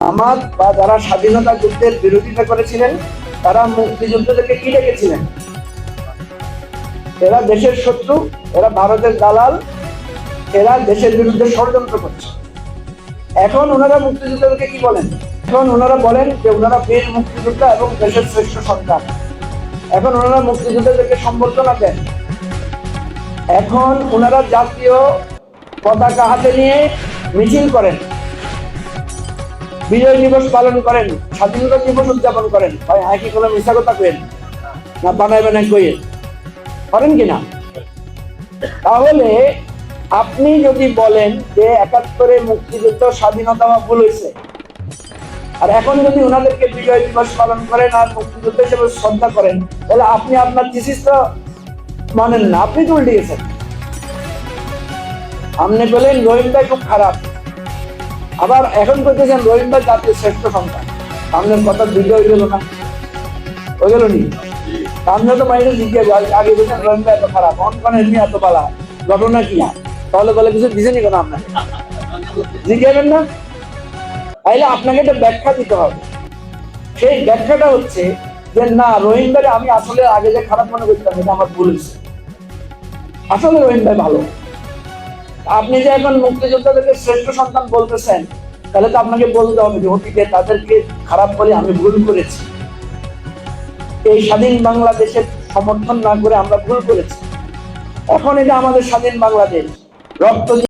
আমার বা যারা স্বাধীনতা যুদ্ধের বিরোধিতা করেছিলেন, তারা মুক্তিযুদ্ধদেরকে কি ডেকেছিলেন? এরা দেশের শত্রু, এরা ভারতের দালাল, এরা দেশের বিরুদ্ধে ষড়যন্ত্র করছে। এখন ওনারা মুক্তিযুদ্ধকে কি বলেন? এখন ওনারা বলেন যে ওনারা বীর মুক্তিযোদ্ধা এবং দেশের শ্রেষ্ঠ সন্তান এখন ওনারা মুক্তিযুদ্ধদেরকে সম্বর্ধনা দেন। এখন ওনারা জাতীয় পতাকা হাতে নিয়ে মিছিল করেন। বিজয় দিবস পালন করেন, স্বাধীনতা দিবস উদযাপন করেন। ভাই হ্যাঁ কি কোনো মিশা কথা কেন না বানাইবেন এক কইয়ে করেন কি না? তাহলে আপনি যদি বলেন যে একাত্তরে মুক্তিযুদ্ধ স্বাধীনতা হওয়া ভুল হয়েছে, আর এখন যদি ওনাদেরকে বিজয় দিবস পালন করেন আর মুক্তিযুদ্ধ হিসেবে শ্রদ্ধা করেন, তাহলে আপনি আপনার থিসিস তো মানেন না। আপনি তো গেছেন। আপনি বলেন রহিম খুব খারাপ। আবার এখন করতেছেন রহিম ভাই জাতির শ্রেষ্ঠ সন্তান। আপনার কথা ভিডিও হয়ে গেল না হয়ে গেল নি? আপনি তো মাইনে জিজ্ঞেস আগে বলছেন রহিম ভাই, এত খারাপ। অনকন এমনি এত পালা। ঘটনা কি? তাহলে বলে কিছু দিছেনি কেন আপনাকে জিজ্ঞাসেন না? তাইলে আপনাকে একটা ব্যাখ্যা দিতে হবে। সেই ব্যাখ্যাটা হচ্ছে যে, না, রহিম ভাই, আমি আসলে আগে যে খারাপ মনে করতাম, এটা আমার ভুল হয়েছে। আসলে রহিম ভাই ভালো। আপনি যে এখন মুক্তিযোদ্ধাদেরকে শ্রেষ্ঠ সন্তান বলতেছেন, তাহলে তো আপনাকে বলতে হবে যে, অতীতে তাদেরকে খারাপ বলে আমি ভুল করেছি। এই স্বাধীন বাংলাদেশের সমর্থন না করে আমরা ভুল করেছি। এখন এটা আমাদের স্বাধীন বাংলাদেশ। রক্ত